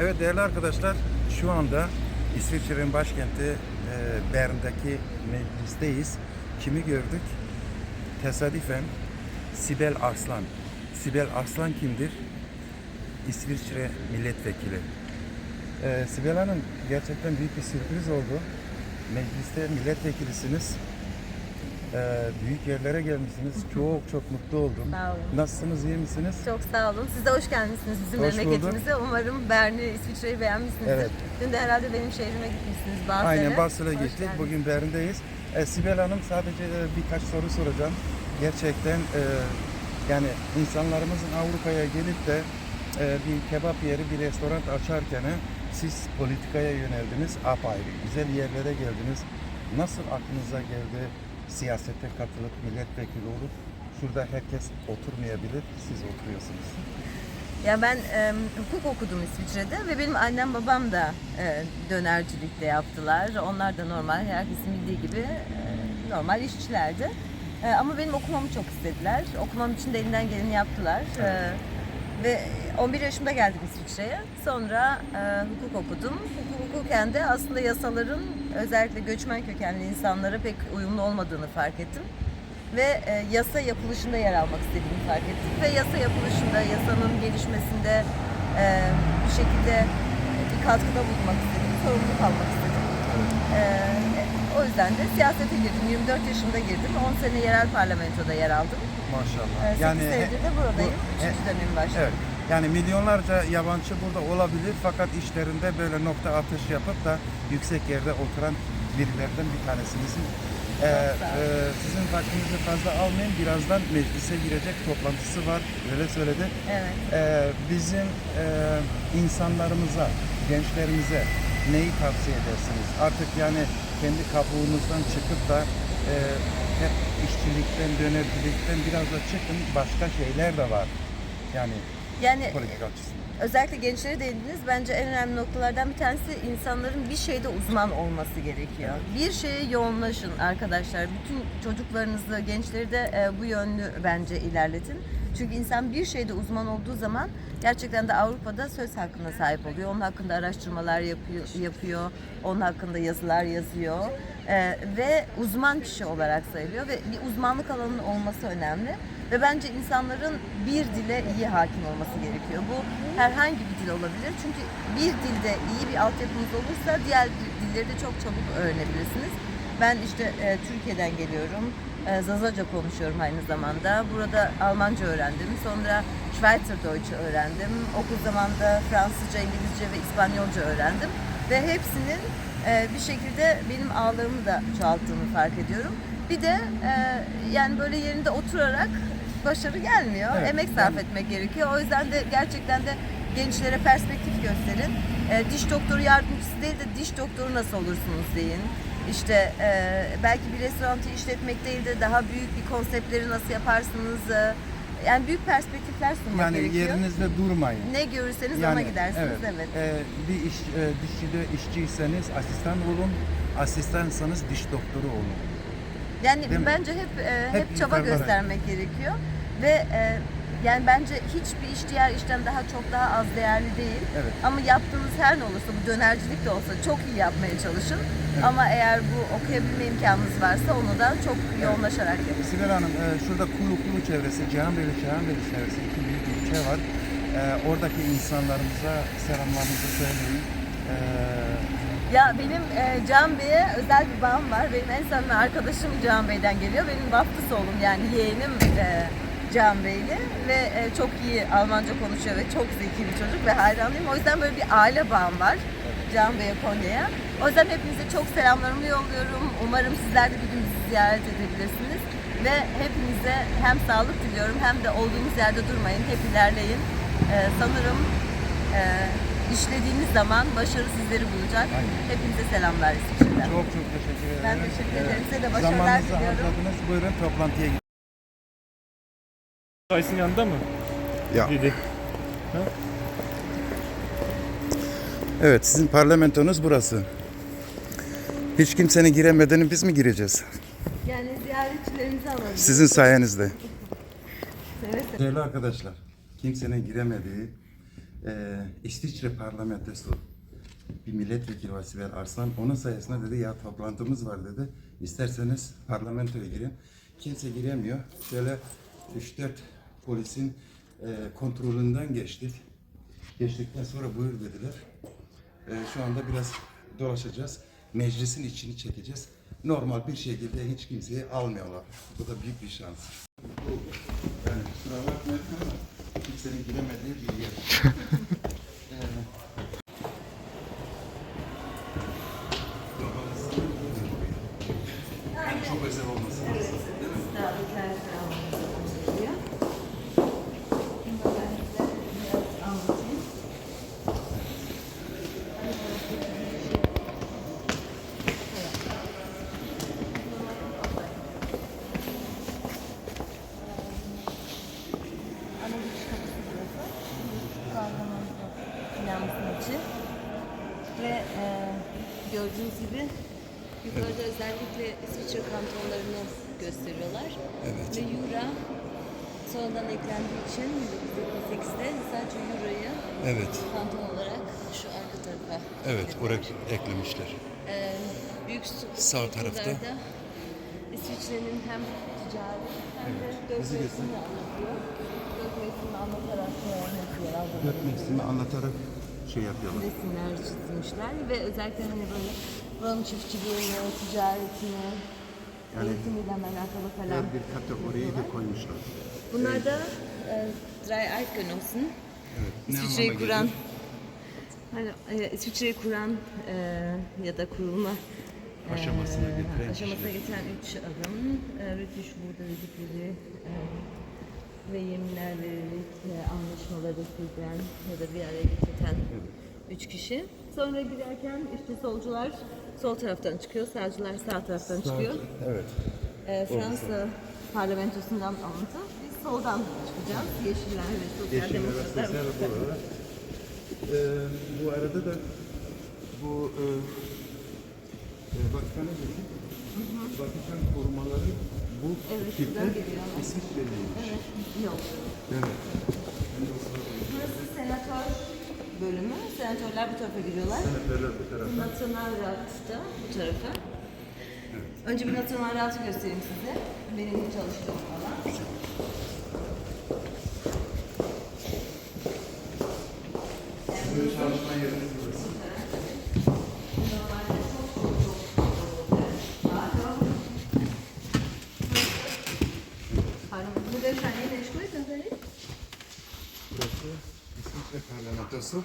Evet değerli arkadaşlar şu anda İsviçre'nin başkenti e, Bern'deki meclisteyiz. Kimi gördük? Tesadüfen Sibel Arslan. Sibel Arslan kimdir? İsviçre milletvekili. E, Sibel Hanım gerçekten büyük bir sürpriz oldu. Mecliste milletvekilisiniz. E, büyük yerlere gelmişsiniz. Çok çok mutlu oldum. Sağ olun. Nasılsınız, iyi misiniz? Çok sağ olun. Siz de hoş gelmişsiniz bizim Hoş memleketimize. Umarım Bern'i, İsviçre'yi beğenmişsinizdir. Evet. Dün de herhalde benim şehrime gitmişsiniz Basel'e. Aynen Hoş gittik. geldiniz. Bugün Bern'deyiz. E, Sibel Hanım sadece e, birkaç soru soracağım. Gerçekten e, yani insanlarımızın Avrupa'ya gelip de e, bir kebap yeri, bir restoran açarken e, siz politikaya yöneldiniz. Apayrı. Güzel yerlere geldiniz. Nasıl aklınıza geldi siyasete katılıp milletvekili olup şurada herkes oturmayabilir, siz oturuyorsunuz. Ya ben e, hukuk okudum İsviçre'de ve benim annem babam da e, dönercilikte yaptılar. Onlar da normal, herkesin bildiği gibi e, normal işçilerdi. E, ama benim okumamı çok istediler. Okumam için de elinden geleni yaptılar. E, ve 11 yaşımda geldim İsviçre'ye. Sonra e, hukuk okudum. Hukuk okurken de aslında yasaların özellikle göçmen kökenli insanlara pek uyumlu olmadığını fark ettim ve e, yasa yapılışında yer almak istediğimi fark ettim ve yasa yapılışında, yasanın gelişmesinde e, bir şekilde bir katkıda bulunmak istedim, sorumluluk almak istedim. E, o yüzden de siyasete girdim. 24 yaşında girdim. 10 sene yerel parlamentoda yer aldım. Maşallah. E, 8 senedir de buradayım. bu- Üçüncü dönemim başladı. Evet. Yani milyonlarca yabancı burada olabilir fakat işlerinde böyle nokta atış yapıp da yüksek yerde oturan birilerden bir tanesiniz. Ee, e, sizin vaktinizi fazla almayın. Birazdan meclise girecek toplantısı var. Öyle söyledi. Evet. Ee, bizim e, insanlarımıza, gençlerimize neyi tavsiye edersiniz? Artık yani kendi kabuğunuzdan çıkıp da e, hep işçilikten, dönercilikten biraz da çıkın. Başka şeyler de var. Yani Yani politika açısından. özellikle gençlere değindiniz. Bence en önemli noktalardan bir tanesi insanların bir şeyde uzman olması gerekiyor. Bir şeye yoğunlaşın arkadaşlar. Bütün çocuklarınızı, gençleri de e, bu yönlü bence ilerletin. Çünkü insan bir şeyde uzman olduğu zaman gerçekten de Avrupa'da söz hakkına sahip oluyor. Onun hakkında araştırmalar yapıyor, yapıyor onun hakkında yazılar yazıyor E, ve uzman kişi olarak sayılıyor ve bir uzmanlık alanının olması önemli. Ve bence insanların bir dile iyi hakim olması gerekiyor. Bu herhangi bir dil olabilir. Çünkü bir dilde iyi bir altyapınız olursa diğer dilleri de çok çabuk öğrenebilirsiniz. Ben işte e, Türkiye'den geliyorum. E, Zazaca konuşuyorum aynı zamanda. Burada Almanca öğrendim. Sonra Schweizerdeutsch öğrendim. Okul zamanında Fransızca, İngilizce ve İspanyolca öğrendim. Ve hepsinin e, bir şekilde benim ağlarımı da çoğalttığını fark ediyorum. Bir de e, yani böyle yerinde oturarak başarı gelmiyor. Evet, Emek sarf yani- etmek gerekiyor. O yüzden de gerçekten de gençlere perspektif gösterin. E, diş doktoru yardımcısı değil de diş doktoru nasıl olursunuz deyin. İşte e, belki bir restoranı işletmek değil de daha büyük bir konseptleri nasıl yaparsınız. e, yani büyük perspektifler sunmak Yani gerekiyor. yerinizde durmayın. Ne görürseniz Yani, ona gidersiniz. Evet. Ee, bir iş, e, dişçide işçiyseniz asistan olun, asistansanız diş doktoru olun. Yani Değil mi? bence hep e, hep, Hep çaba yukarılara. göstermek gerekiyor ve e, yani bence hiçbir iş diğer işten daha çok daha az değerli değil. Evet. Ama yaptığınız her ne olursa bu dönercilik de olsa çok iyi yapmaya çalışın. Ama eğer bu okuyabilme imkanınız varsa onu da çok yoğunlaşarak yapın. Sibel Hanım, e, şurada Kulu Kulu çevresi, Cihanbeyli, Cihanbeyli çevresi iki büyük ilçe var. E, oradaki insanlarımıza selamlarınızı söyleyin. E, Ya benim e, Can Bey'e özel bir bağım var. Benim en samimi arkadaşım Can Bey'den geliyor. Benim vaftiz oğlum yani yeğenim e, Can Bey'li ve e, çok iyi Almanca konuşuyor ve çok zeki bir çocuk ve hayranıyım. O yüzden böyle bir aile bağım var Can Bey'e Konya'ya. O yüzden hepinize çok selamlarımı yolluyorum. Umarım sizler de bir gün bizi ziyaret edebilirsiniz. Ve hepinize hem sağlık diliyorum hem de olduğunuz yerde durmayın. Hep ilerleyin. E, sanırım e, işlediğiniz zaman başarı sizleri bulacak. Aynen. Hepinize selamlar İsviçre'den. çok çok teşekkür ederim. Ben teşekkür ederim. Size de başarılar Zamanınızı diliyorum. harcadınız. Buyurun toplantıya gidin. Aysin yanında mı? Ya. Dedi. Evet, sizin parlamentonuz burası. Hiç kimsenin giremediğini biz mi gireceğiz? Yani ziyaretçilerimizi alalım. Sizin sayenizde. Seve. Değerli arkadaşlar, kimsenin giremediği e, İsviçre parlamentosu bir milletvekili var Sibel Arslan. Onun sayesinde dedi ya toplantımız var dedi. İsterseniz parlamentoya girin. Kimse giremiyor. Şöyle 3-4 polisin e, kontrolünden geçtik. Geçtikten sonra buyur dediler. E, şu anda biraz dolaşacağız. Meclisin içini çekeceğiz. Normal bir şekilde hiç kimseyi almıyorlar. Bu da büyük bir şans. Yani kusura bakmayın ama kimsenin giremediği bir yer. Çok özel olması lazım. Değil mi? Davetler almamız gerekiyor. Bunu ben size biraz anlatayım. Ana giriş kapısı burası. Kahraman içi. Ve e, gördüğünüz gibi yukarıda özellikle İsviçre kantonlarını gösteriyorlar. Evet. Ve Euro sonradan eklendiği için 1978'de sadece Euro'yu Evet. kanton olarak şu arka tarafa Evet, oraya eklemişler. Ee, büyük Sağ tarafta. İsviçre'nin hem ticari hem de dört mevsimini anlatıyor. Dört mevsimini anlatarak e. Dört mevsimi anlatarak şey yapıyorlar. resimler çizmişler ve özellikle hani böyle buranın çiftçiliğini, ticaretini, Yani eğitimiyle alakalı falan. Bir kategoriyi de koymuşlar. Bunlar da e, Drei Eidgenossen. Evet. İsviçre'yi kuran, hani, e, İsviçre'yi kuran e, ya da kurulma e, Aşamasına getiren aşamasına getiren üç adam. E, Rütüş burada dedikleri e, ve yeminler vererek e, anlaşmaları sürdüren ya da bir araya getiren üç kişi. Sonra giderken işte solcular sol taraftan çıkıyor, sağcılar sağ taraftan çıkıyor. Evet. E, Fransa parlamentosundan alıntı. Biz soldan çıkacağız. Yeşiller ve Sosyal Demokratlar. Sosyal Demokratlar. Ee, bu arada da bu e, e, Vatikan'a. Vatikan korumaları bu Evet, tipte güzel geliyor. İsviçreliymiş. Evet, yok. Evet. Burası senatör bölümü. Senatörler bu tarafa giriyorlar. Senatörler bu tarafa. Nasyonal Rahat da bu tarafa. Önce bir Nasyonal Rahat'ı göstereyim size. Benim çalıştığım alan. Sizin çalışma yeriniz burası. Normalde çok çok çok çok Pardon, bu da sen yine eşkoy sen Burası İsviçre parlamentosu.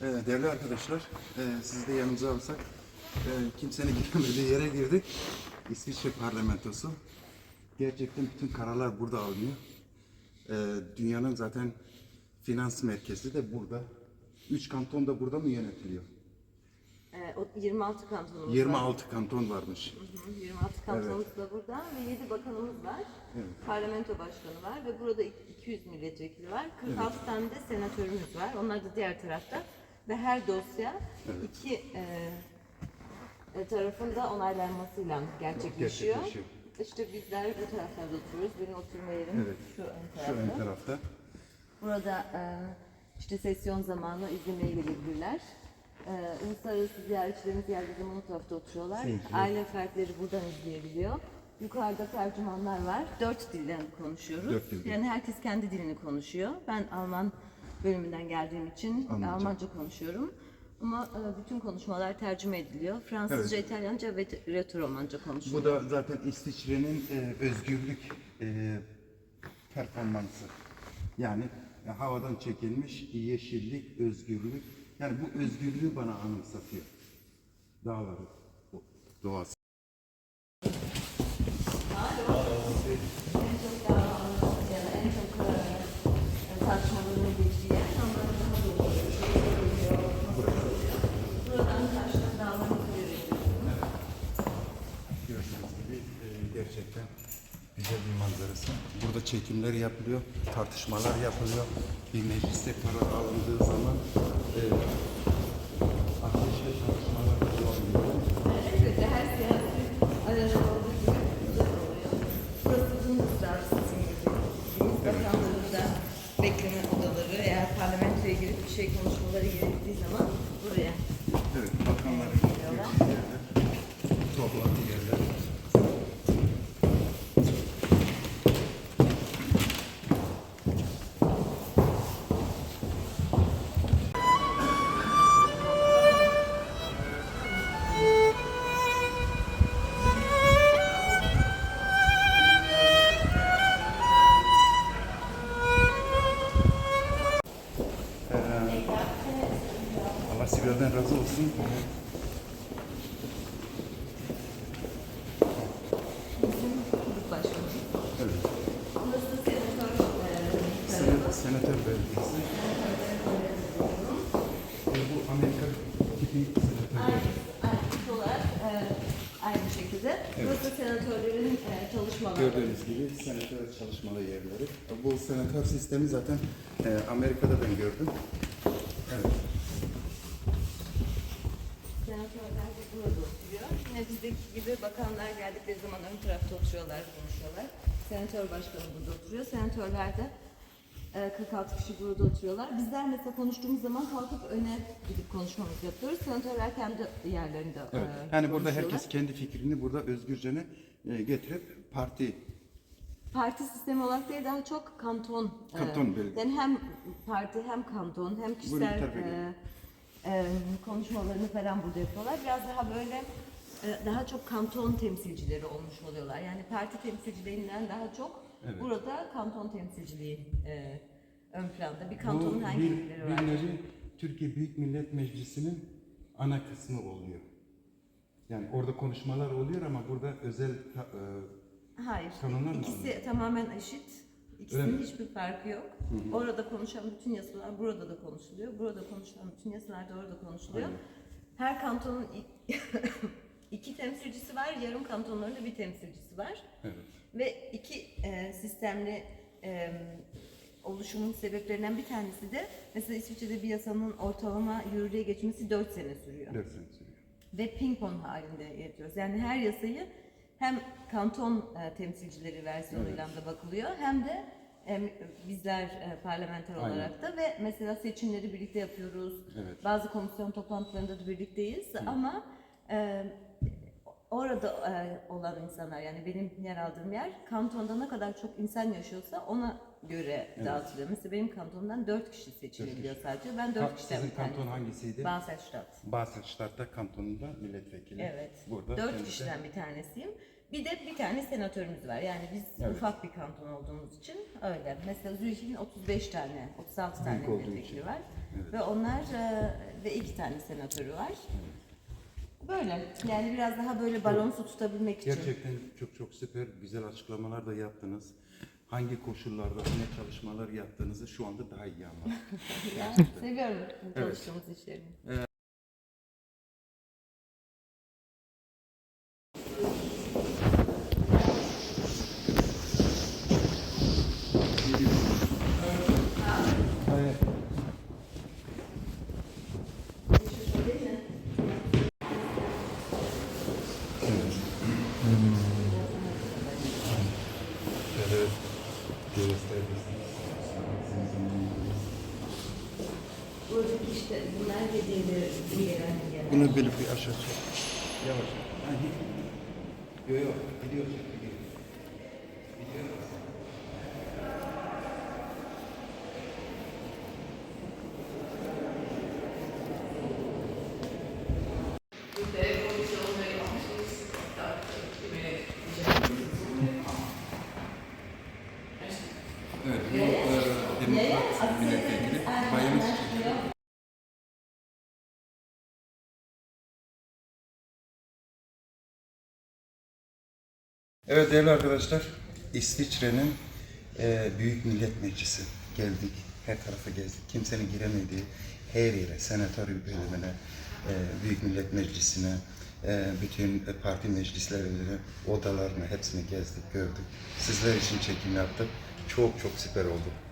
Evet, değerli arkadaşlar, e, sizi de yanımıza alsak, e, kimsenin giremediği yere girdik. İsviçre parlamentosu. Gerçekten bütün kararlar burada alınıyor. E, dünyanın zaten finans merkezi de burada. Üç kanton da burada mı yönetiliyor? Ee, o 26 kantonumuz var. 26 kanton varmış. Hı hı, 26 kantonumuz da burada ve 7 bakanımız var. Parlamento başkanı var ve burada 200 milletvekili var. 46 tane de senatörümüz var. Onlar da diğer tarafta. Ve her dosya iki e, e, tarafın da onaylanmasıyla gerçekleşiyor. Gerçekleşiyor. İşte bizler bu taraflarda oturuyoruz. Benim oturma yerim Evet. şu ön Şu tarafta. ön tarafta. Burada e, işte sesyon zamanı izlemeye gelebilirler. E, uluslararası ziyaretçilerimiz geldiği zaman o tarafta oturuyorlar. Aile fertleri buradan izleyebiliyor. Yukarıda tercümanlar var. Dört dilden konuşuyoruz. Dört. Yani herkes kendi dilini konuşuyor. Ben Alman bölümünden geldiğim için Almanca. Almanca konuşuyorum. Ama e, bütün konuşmalar tercüme ediliyor. Fransızca, İtalyanca ve Retoromanca konuşuluyor. Bu da zaten İsviçre'nin e, özgürlük e, performansı. Yani e, havadan çekilmiş yeşillik, özgürlük. Yani bu özgürlüğü bana anımsatıyor. Dağları, o doğası. ya da en çok e, tartışmaların geçtiği yer. Onların daha doğru geliyor. Buradan karşıdan dağların görüyoruz. Gördüğünüz gibi e, gerçekten güzel bir manzarası. Burada çekimler yapılıyor, tartışmalar yapılıyor. Bir mecliste karar alındığı zaman e, ateşle tartışmalar ediyor. Elbette her siyasi arada olduğu gibi güzel oluyor. Burası Bundesrat sizin gibi. Biz bakanların da bekleme odaları eğer parlamentoya girip bir şey konuşmaları gerektiği zaman Başkanı. Evet. Burası senatör e, Sen- Senatör. E, bu Amerika tipi senatör. Aynı olarak e, aynı şekilde. Burası senatörlerin e, çalışmaları. Gördüğünüz gibi senatör çalışmalı yerleri. Bu senatör sistemi zaten e, Amerika'da ben gördüm. Evet. Senatörler de burada oturuyor. Yine bizdeki gibi bakanlar geldikleri zaman ön tarafta oturuyorlar, konuşuyorlar. Senatör başkanı burada oturuyor. Senatörler de e, 46 kişi burada oturuyorlar. Bizler mesela konuştuğumuz zaman kalkıp öne gidip konuşmamızı yapıyoruz. Senatörler kendi yerlerinde Evet. e, Yani burada herkes kendi fikrini burada özgürce e, getirip parti Parti sistemi olarak değil daha çok kanton. e, Kanton belediye. yani hem parti hem kanton hem kişisel e, e, konuşmalarını falan burada yapıyorlar. Biraz daha böyle e, daha çok kanton temsilcileri olmuş oluyorlar. Yani parti temsilciliğinden daha çok Evet. burada kanton temsilciliği e, ön planda. Bir kantonun hangi bir, var? Türkiye Büyük Millet Meclisi'nin ana kısmı oluyor. Yani orada konuşmalar oluyor ama burada özel ta- e, Hayır. Kanunlar mı İkisi tamamen eşit. İkisinin hiçbir farkı yok. Orada konuşan bütün yasalar burada da konuşuluyor. Burada konuşulan bütün yasalar da orada konuşuluyor. Aynen. Her kantonun iki temsilcisi var. Yarım kantonların da bir temsilcisi var. evet. Ve iki e, sistemli e, oluşumun sebeplerinden bir tanesi de mesela İsviçre'de bir yasanın ortalama yürürlüğe geçmesi 4 sene sürüyor Dört sene sürüyor. ve ping pong halinde yapıyoruz. Yani her yasayı hem kanton e, temsilcileri versiyonuyla da bakılıyor hem de e, bizler e, parlamenter Aynen. olarak da ve mesela seçimleri birlikte yapıyoruz. Evet. Bazı komisyon toplantılarında da birlikteyiz ama e, orada e, olan insanlar yani benim yer aldığım yer kantonda ne kadar çok insan yaşıyorsa ona göre dağıtılıyor. Mesela benim kantonumdan 4 kişi seçilebiliyor sadece. Ben 4 Ka- kişiden Sizin bir kanton hangisiydi? Basel-Stadt. Kantonunda milletvekili. Evet. Burada Dört kendisi- kişiden bir tanesiyim. Bir de bir tane senatörümüz var. Yani biz Evet. ufak bir kanton olduğumuz için öyle. Mesela Zürih'in 35 tane, 36 tane Büyük olduğu milletvekili için. var. Evet. Ve onlar e, ve iki tane senatörü var. Böyle. Yani biraz daha böyle balonsu tutabilmek için. Gerçekten çok çok süper, güzel açıklamalar da yaptınız. Hangi koşullarda ne çalışmalar yaptığınızı şu anda daha iyi anladım. Seviyorum çalıştığımız işleri. Evet. questions. Evet değerli arkadaşlar, İsviçre'nin e, Büyük Millet Meclisi geldik. Her tarafa gezdik. Kimsenin giremediği her yere, senatör bölümüne, e, Büyük Millet Meclisi'ne, e, bütün parti meclislerine, odalarını hepsini gezdik, gördük. Sizler için çekim yaptık. Çok çok süper oldu.